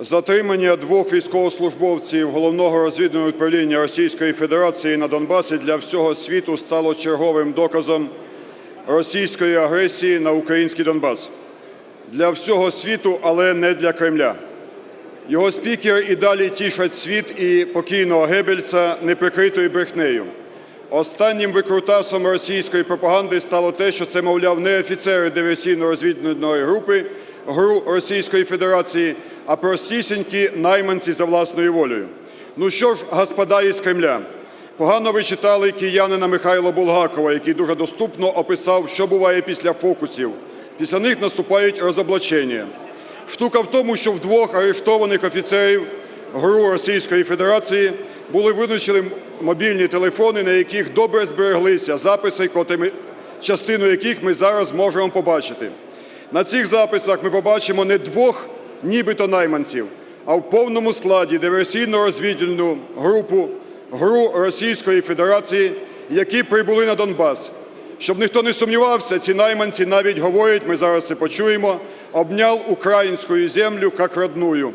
Затримання двох військовослужбовців головного розвідувального управління Російської Федерації на Донбасі для всього світу стало черговим доказом російської агресії на український Донбас. Для всього світу, але не для Кремля. Його спікер і далі тішать світ і покійного Геббельса неприкритою брехнею. Останнім викрутасом російської пропаганди стало те, що це, мовляв, не офіцери диверсійно-розвідувальної групи ГРУ Російської Федерації, а простісінькі найманці за власною волею. Ну що ж, господа із Кремля, погано ви читали киянина Михайла Булгакова, який дуже доступно описав, що буває після фокусів. Після них наступають розоблачення. Штука в тому, що в двох арештованих офіцерів ГРУ Російської Федерації були вилучені мобільні телефони, на яких добре збереглися записи, частину яких ми зараз можемо побачити. На цих записах ми побачимо не двох нібито найманців, а в повному складі диверсійно-розвідувальну групу ГРУ Російської Федерації, які прибули на Донбас. Щоб ніхто не сумнівався, ці найманці навіть говорять, ми зараз це почуємо, обняв українську землю як родную.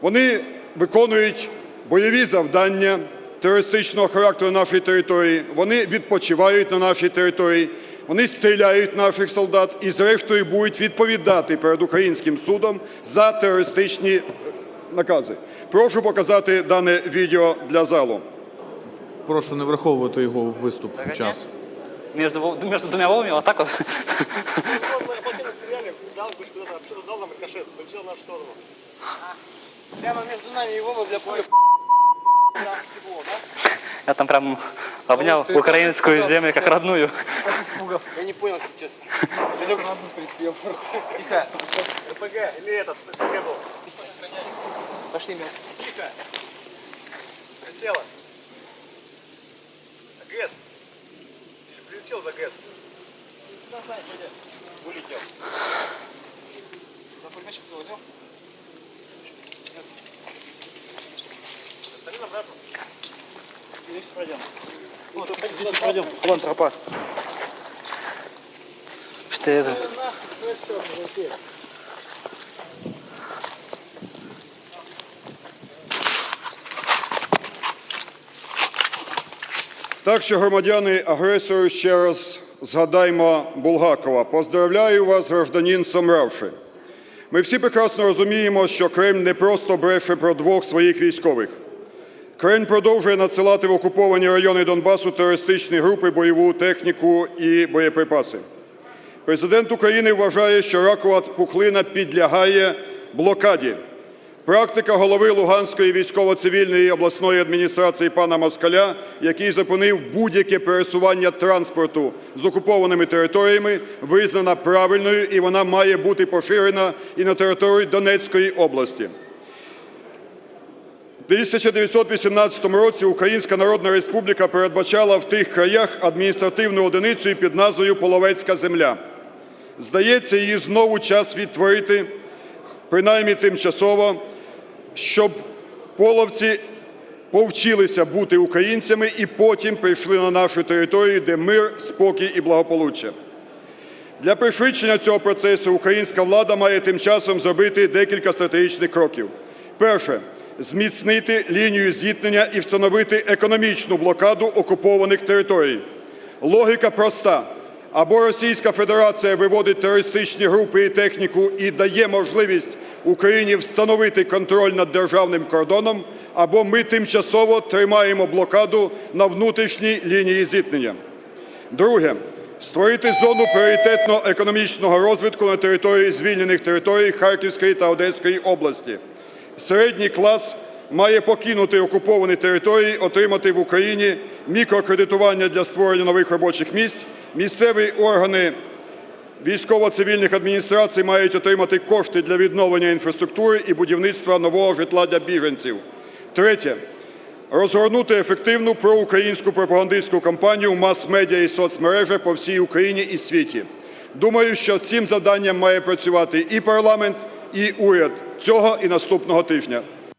Вони виконують бойові завдання терористичного характеру на нашій території, вони відпочивають на нашій території, вони стріляють наших солдат і, зрештою, будуть відповідати перед українським судом за терористичні е, накази. Прошу показати дане відео для залу. Прошу не враховувати його в виступ час. Между, Вов- между двумя Вовами вот так вот. Вот мы спокойно стреляли, дал бы куда-то, вообще дал нам рикошет, полетел в сторону. Прямо между нами и Вова для поля? Я там прям обнял ты украинскую сказал, землю как родную. Я не понял, если честно. Я только одну присел. Тихо. РПГ или этот, РПГ был. Пошли, мяч. Тихо. Прилетело. АГС. Или прилетел в АГС. Вылетел. На пулеметчик свой возьмем? Остальные обратно. Здесь пройдем. Вот, здесь пройдем. Вон тропа. Что это? Так що, громадяни агресору, ще раз згадаймо Булгакова. Поздравляю вас, гражданин Сомравши. Ми всі прекрасно розуміємо, що Кремль не просто бреше про двох своїх військових. Кремль продовжує надсилати в окуповані райони Донбасу терористичні групи, бойову техніку і боєприпаси. Президент України вважає, що ракова пухлина підлягає блокаді. Практика голови Луганської військово-цивільної обласної адміністрації пана Москаля, який зупинив будь-яке пересування транспорту з окупованими територіями, визнана правильною і вона має бути поширена і на території Донецької області. У 1918 році Українська Народна Республіка передбачала в тих краях адміністративну одиницю під назвою Половецька земля. Здається, її знову час відтворити, принаймні тимчасово, щоб половці повчилися бути українцями і потім прийшли на нашу територію, де мир, спокій і благополуччя. Для пришвидшення цього процесу українська влада має тим часом зробити декілька стратегічних кроків. Перше зміцнити лінію зіткнення і встановити економічну блокаду окупованих територій. Логіка проста. Або Російська Федерація виводить терористичні групи і техніку і дає можливість Україні встановити контроль над державним кордоном, або ми тимчасово тримаємо блокаду на внутрішній лінії зіткнення. Друге створити зону пріоритетного економічного розвитку на території звільнених територій Харківської та Одеської області. Середній клас має покинути окуповані території, отримати в Україні мікрокредитування для створення нових робочих місць. Місцеві органи військово-цивільних адміністрацій мають отримати кошти для відновлення інфраструктури і будівництва нового житла для біженців. Третє розгорнути ефективну проукраїнську пропагандистську кампанію мас-медіа і соцмережах по всій Україні і світі. Думаю, що цим завданням має працювати і парламент, і уряд цього і наступного тижня.